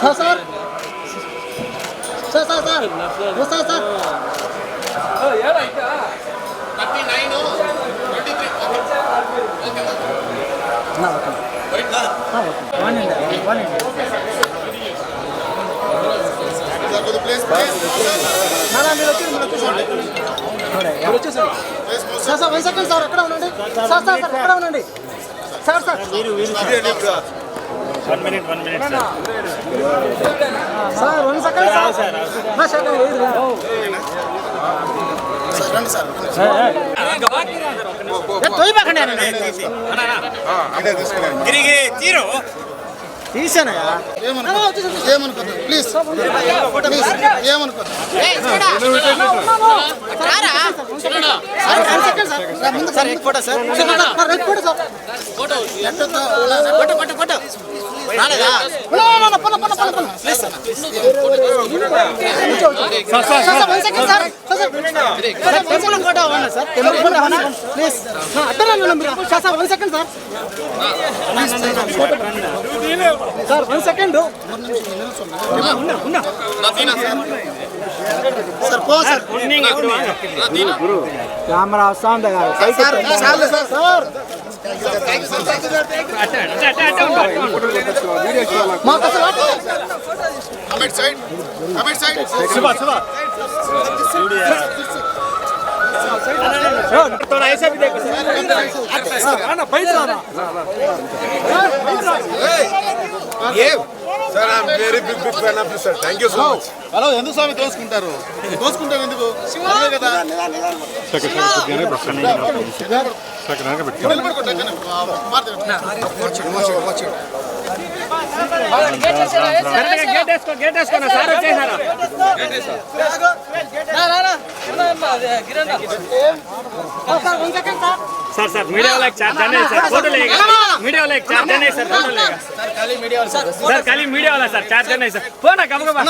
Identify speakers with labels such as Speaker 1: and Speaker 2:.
Speaker 1: Sir sir sir sir sir నానా మీరు వచ్చి సార్ సార్ వైజాగ్ సార్ అక్కడ ఉండండి సార్ సార్ సార్ అక్కడ ఉండండి sir sir
Speaker 2: one minute one minute sir
Speaker 1: sir. One second sir. లేదు
Speaker 2: గిరిగిరి తీరు.
Speaker 1: తీసానయ్యా
Speaker 3: ఏమనుకోద్దు? ప్లీజ్. ప్లీజ్. ఏమనుకోద్దు?
Speaker 1: సార్ ఎక్ photo sir sir photo sir. Sir sir sir. Sir. Sir sir sir photo. Sir sir one second sir. Sir one second sir. పో sir. Camera వస్తాంది sir sir sir
Speaker 4: much
Speaker 3: hello ఎందుకు స్వామి తోసుకుంటారు తోసుకుంటారు
Speaker 2: sir sir media వాళ్ళకి charge అనేది sir photo లేక media వాళ్ళకి చార్జ్ అనేది సార్ ఫోటో లేక సార్ ఖాళీ మీడియా వాళ్ళ సార్ చార్జ్ అనేది సార్. పోనా గబగబా